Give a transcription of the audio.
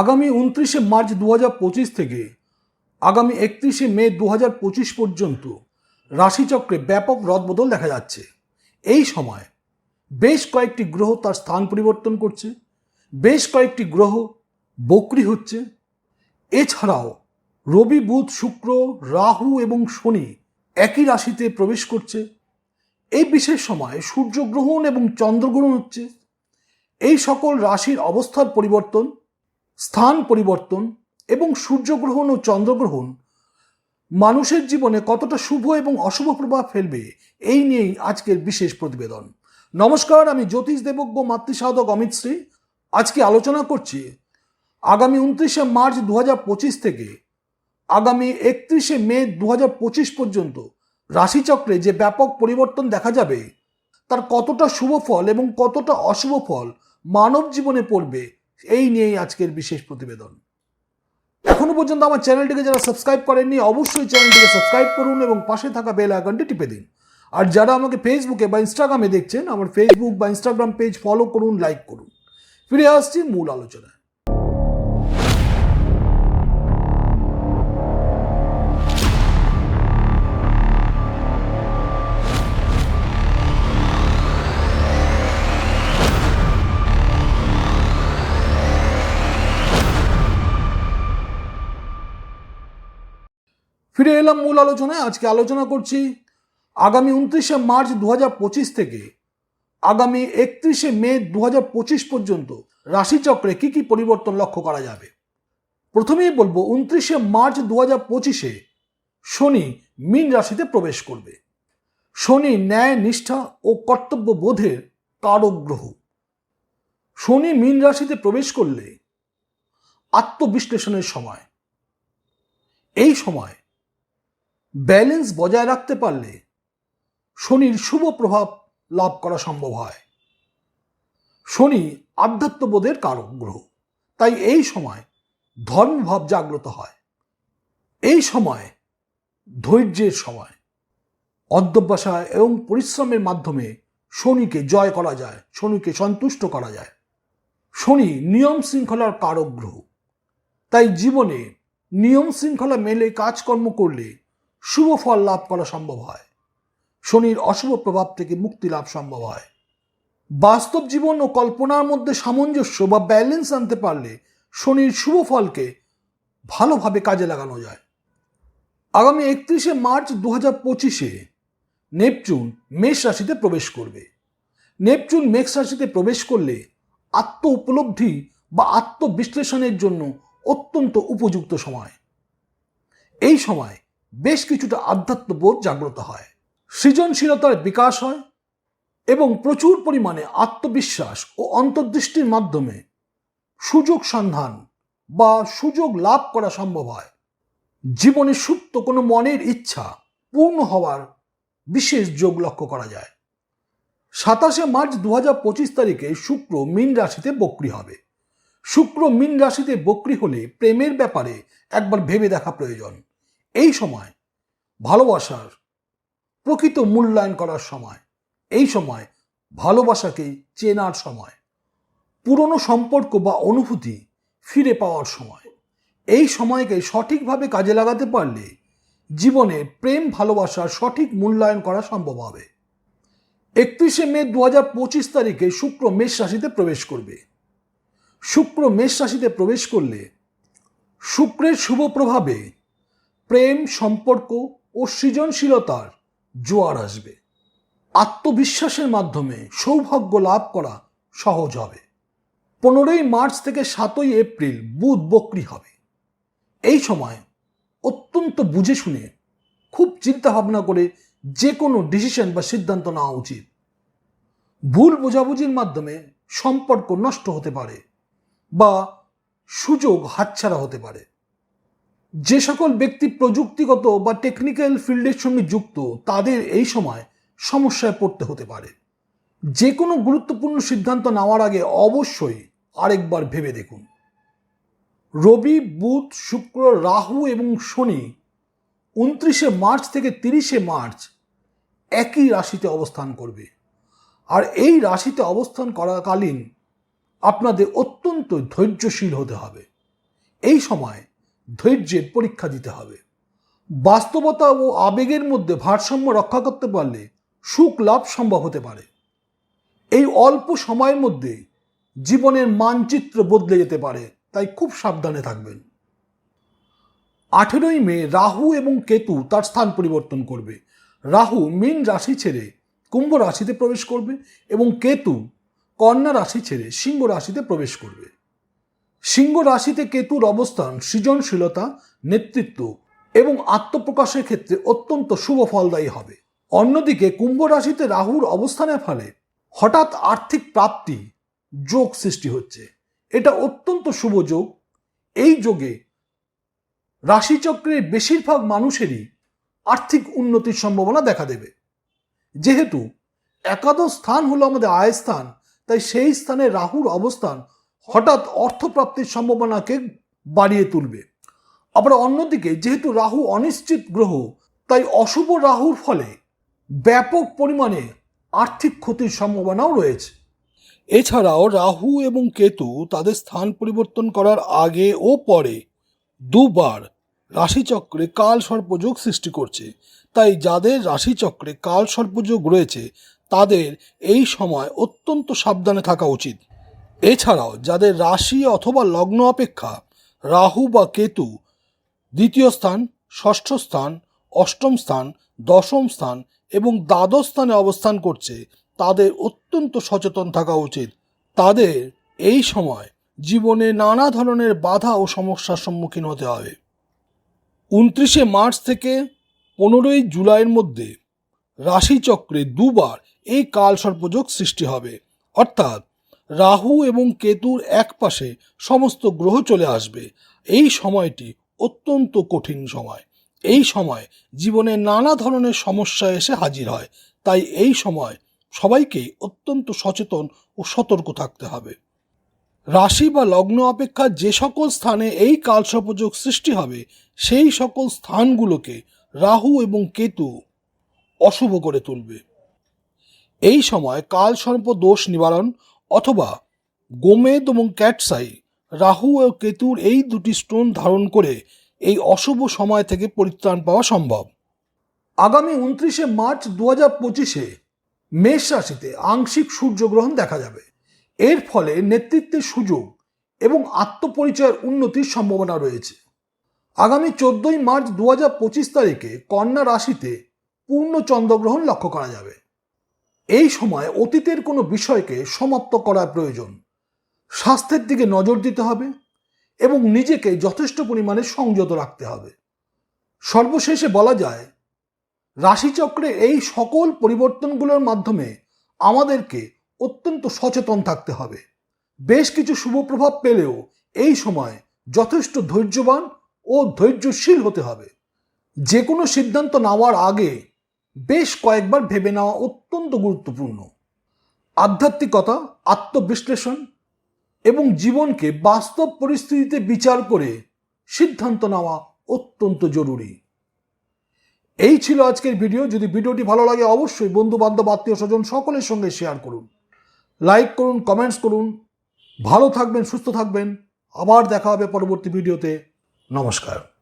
আগামী উনত্রিশে মার্চ দু হাজার পঁচিশ থেকে আগামী একত্রিশে মে দু হাজার পঁচিশ পর্যন্ত রাশিচক্রে ব্যাপক রদবদল দেখা যাচ্ছে। এই সময় বেশ কয়েকটি গ্রহ তার স্থান পরিবর্তন করছে, বেশ কয়েকটি গ্রহ বক্রি হচ্ছে। এছাড়াও রবি, বুধ, শুক্র, রাহু এবং শনি একই রাশিতে প্রবেশ করছে। এই বিশেষ সময় সূর্যগ্রহণ এবং চন্দ্রগ্রহণ হচ্ছে। এই সকল রাশির অবস্থার পরিবর্তন স্থান পরিবর্তন এবং সূর্যগ্রহণ ও চন্দ্রগ্রহণ মানুষের জীবনে কতটা শুভ এবং অশুভ প্রভাব ফেলবে, এই নিয়েই আজকের বিশেষ প্রতিবেদন। নমস্কার, আমি জ্যোতিষ দেবজ্ঞ মাতৃসাধক অমিত শ্রী। আজকে আলোচনা করছি আগামী উনত্রিশে মার্চ দু হাজার পঁচিশ থেকে আগামী একত্রিশে মে দু হাজার পঁচিশ পর্যন্ত রাশিচক্রে যে ব্যাপক পরিবর্তন দেখা যাবে, তার কতটা শুভ ফল এবং কতটা অশুভ ফল মানব জীবনে পড়বে এই নিয়েই আজকের বিশেষ প্রতিবেদন। এখনও পর্যন্ত আমার চ্যানেলটিকে যারা সাবস্ক্রাইব করেননি, অবশ্যই চ্যানেলটিকে সাবস্ক্রাইব করুন এবং পাশে থাকা বেল আইকনটি টিপে দিন। আর যারা আমাকে ফেসবুকে বা ইনস্টাগ্রামে দেখছেন, আমার ফেসবুক বা ইনস্টাগ্রাম পেজ ফলো করুন লাইক করুন। ফিরে আসছি মূল আলোচনায়। ফিরে এলাম মূল আলোচনায়। আজকে আলোচনা করছি আগামী উনত্রিশে মার্চ দু হাজার পঁচিশ থেকে। আগামী একত্রিশে মে দু পর্যন্ত রাশিচক্রে কি কি পরিবর্তন লক্ষ্য করা যাবে? প্রথমেই বলব, উনত্রিশে মার্চ দু পঁচিশে শনি মীন রাশিতে প্রবেশ করবে। শনি ন্যায়, নিষ্ঠা ও কর্তব্য বোধের কারক শনি মীন রাশিতে প্রবেশ করলে আত্মবিশ্লেষণের সময়। এই সময় ব্যালেন্স বজায় রাখতে পারলে শনির শুভ প্রভাব লাভ করা সম্ভব হয়। শনি আধ্যাত্মবোধের কারক গ্রহ। তাই এই সময় ধর্মভাব জাগ্রত হয়। এই সময় ধৈর্যের সময়। অধ্যবসায় এবং পরিশ্রমের মাধ্যমে শনিকে জয় করা যায়, শনিকে সন্তুষ্ট করা যায়। শনি নিয়ম শৃঙ্খলার কারক গ্রহ। তাই জীবনে নিয়ম শৃঙ্খলা মেলে কাজকর্ম করলে শুভ ফল লাভ করা সম্ভব হয়। শনির অশুভ প্রভাব থেকে মুক্তি লাভ সম্ভব হয়। বাস্তব জীবন ও কল্পনার মধ্যে সামঞ্জস্য বা ব্যালেন্স আনতে পারলে শনির শুভ ফলকে ভালোভাবে কাজে লাগানো যায়। আগামী একত্রিশে মার্চ দু হাজার পঁচিশে নেপচুন মেষ রাশিতে প্রবেশ করবে। নেপচুন মেষ রাশিতে প্রবেশ করলে আত্ম উপলব্ধি বা আত্মবিশ্লেষণের জন্য অত্যন্ত উপযুক্ত সময়। এই সময় বেশ কিছুটা আধ্যাত্মবোধ জাগ্রত হয়। সৃজনশীলতার বিকাশ হয় এবং প্রচুর পরিমাণে আত্মবিশ্বাস ও অন্তর্দৃষ্টির মাধ্যমে সুযোগ সন্ধান বা সুযোগ লাভ করা সম্ভব হয়। জীবনে সুপ্ত কোনো মনের ইচ্ছা পূর্ণ হওয়ার বিশেষ যোগ লক্ষ্য করা যায়। সাতাশে মার্চ দু তারিখে শুক্র মীন রাশিতে বক্রি হবে। শুক্র মীন রাশিতে বক্রি হলে প্রেমের ব্যাপারে একবার ভেবে দেখা প্রয়োজন। এই সময়, ভালোবাসার প্রকৃত মূল্যায়ন করার সময়, এই সময় ভালোবাসাকে চেনার সময়, পুরনো সম্পর্ক বা অনুভূতি ফিরে পাওয়ার সময়, এই সময়কে সঠিকভাবে কাজে লাগাতে পারলে জীবনে প্রেম ভালোবাসার সঠিক মূল্যায়ন করা সম্ভব হবে। একত্রিশে মে দু পঁচিশ তারিখে শুক্র মেষ রাশিতে প্রবেশ করবে। শুক্র মেষ রাশিতে প্রবেশ করলে শুক্রের শুভ প্রভাবে প্রেম, সম্পর্ক ও সৃজনশীলতার জোয়ার আসবে। আত্মবিশ্বাসের মাধ্যমে সৌভাগ্য লাভ করা সহজ হবে। পনেরোই মার্চ থেকে সাতই এপ্রিল বুধ বকরি হবে। এই সময় অত্যন্ত বুঝে শুনে, খুব চিন্তা ভাবনা করে যে কোনো ডিসিশন বা সিদ্ধান্ত নেওয়া উচিত। ভুল বোঝাবুঝির মাধ্যমে সম্পর্ক নষ্ট হতে পারে বা সুযোগ হাতছাড়া হতে পারে। যে সকল ব্যক্তি প্রযুক্তিগত বা টেকনিক্যাল ফিল্ডের সঙ্গে যুক্ত, তাদের এই সময় সমস্যায় পড়তে হতে পারে। যে কোনো গুরুত্বপূর্ণ সিদ্ধান্ত নেওয়ার আগে অবশ্যই আরেকবার ভেবে দেখুন। রবি, বুধ, শুক্র, রাহু এবং শনি উনত্রিশে মার্চ থেকে তিরিশে মার্চ একই রাশিতে অবস্থান করবে। আর এই রাশিতে অবস্থান করাকালীন আপনাদের অত্যন্ত ধৈর্যশীল হতে হবে। এই সময় ধৈর্যের পরীক্ষা দিতে হবে। বাস্তবতা ও আবেগের মধ্যে ভারসাম্য রক্ষা করতে পারলে সুখ লাভ সম্ভব হতে পারে। এই অল্প সময়ের মধ্যে জীবনের মানচিত্র বদলে যেতে পারে, তাই খুব সাবধানে থাকবেন। আঠেরোই মে রাহু এবং কেতু তার স্থান পরিবর্তন করবে। রাহু মীন রাশি ছেড়ে কুম্ভ রাশিতে প্রবেশ করবে এবং কেতু কন্যা রাশি ছেড়ে সিংহ রাশিতে প্রবেশ করবে। সিংহ রাশিতে কেতুর অবস্থান, সৃজনশীলতা, নেতৃত্ব এবং আত্মপ্রকাশের ক্ষেত্রে অত্যন্ত শুভ ফলদায়ী হবে। অন্যদিকে কুম্ভ রাশিতে রাহুর অবস্থানের ফলে হঠাৎ আর্থিক প্রাপ্তি যোগ সৃষ্টি হচ্ছে। এটা অত্যন্ত শুভ যোগ। এই যোগে রাশিচক্রের বেশিরভাগ মানুষেরই আর্থিক উন্নতির সম্ভাবনা দেখা দেবে। যেহেতু একাদশ স্থান হলো আমাদের আয় স্থান, তাই সেই স্থানে রাহুর অবস্থান হঠাৎ অর্থপ্রাপ্তির সম্ভাবনাকে বাড়িয়ে তুলবে। আবার অন্যদিকে, যেহেতু রাহু অনিশ্চিত গ্রহ, তাই অশুভ রাহুর ফলে ব্যাপক পরিমাণে আর্থিক ক্ষতির সম্ভাবনাও রয়েছে। এছাড়াও রাহু এবং কেতু তাদের স্থান পরিবর্তন করার আগে ও পরে দুবার রাশিচক্রে কাল সর্পযোগ সৃষ্টি করছে। তাই যাদের রাশিচক্রে কাল সর্পযোগ রয়েছে, তাদের এই সময় অত্যন্ত সাবধানে থাকা উচিত। এছাড়াও যাদের রাশি অথবা লগ্ন অপেক্ষা, রাহু বা কেতু, দ্বিতীয় স্থান, ষষ্ঠ স্থান, অষ্টম স্থান, দশম স্থান এবং দ্বাদশ স্থানে অবস্থান করছে, তাদের অত্যন্ত সচেতন থাকা উচিত। তাদের এই সময় জীবনে নানা ধরনের বাধা ও সমস্যার সম্মুখীন হতে হবে। উনত্রিশে মার্চ থেকে পনেরোই জুলাইয়ের মধ্যে রাশিচক্রে দুবার এই কাল সর্পযোগ সৃষ্টি হবে। অর্থাৎ রাহু এবং কেতুর এক পাশে সমস্ত গ্রহ চলে আসবে। এই সময়টি অত্যন্ত কঠিন সময়। এই সময় জীবনে নানা ধরনের সমস্যা এসে হাজির হয়। তাই এই সময় সবাইকে অত্যন্ত সচেতন ও সতর্ক থাকতে হবে। রাশি বা লগ্ন অপেক্ষা যে সকল স্থানে এই কালসর্পযোগ সৃষ্টি হবে, সেই সকল স্থানগুলোকে রাহু এবং কেতু অশুভ করে তুলবে। এই সময় কালসর্প দোষ নিবারণ অথবা গোমেদ এবং ক্যাটসাই, রাহু ও কেতুর এই দুটি স্টোন ধারণ করে এই অশুভ সময় থেকে পরিত্রাণ পাওয়া সম্ভব। আগামী উনত্রিশে মার্চ দু হাজার পঁচিশে মেষ রাশিতে আংশিক সূর্যগ্রহণ দেখা যাবে। এর ফলে নেতৃত্বের সুযোগ এবং আত্মপরিচয়ের উন্নতির সম্ভাবনা রয়েছে। আগামী চোদ্দই মার্চ দু হাজার পঁচিশ তারিখে কন্যা রাশিতে পূর্ণ চন্দ্রগ্রহণ লক্ষ্য করা যাবে। এই সময় অতীতের কোনো বিষয়কে সমাপ্ত করা প্রয়োজন। স্বাস্থ্যের দিকে নজর দিতে হবে এবং নিজেকে যথেষ্ট পরিমাণে সংযত রাখতে হবে। সর্বশেষে বলা যায়, রাশিচক্রে এই সকল পরিবর্তনগুলোর মাধ্যমে আমাদেরকে অত্যন্ত সচেতন থাকতে হবে। বেশ কিছু শুভ প্রভাব পেলেও এই সময় যথেষ্ট ধৈর্যবান ও ধৈর্যশীল হতে হবে। যে কোনো সিদ্ধান্ত নেওয়ার আগে বেশ কয়েকবার ভেবে নেওয়া অত্যন্ত গুরুত্বপূর্ণ। আধ্যাত্মিকতা, আত্মবিশ্লেষণ এবং জীবনকে বাস্তব পরিস্থিতিতে বিচার করে সিদ্ধান্ত নেওয়া অত্যন্ত জরুরি। এই ছিল আজকের ভিডিও। যদি ভিডিওটি ভালো লাগে, অবশ্যই বন্ধু বান্ধব আত্মীয় স্বজন সকলের সঙ্গে শেয়ার করুন। লাইক করুন, কমেন্টস করুন। ভালো থাকবেন, সুস্থ থাকবেন। আবার দেখা হবে পরবর্তী ভিডিওতে। নমস্কার।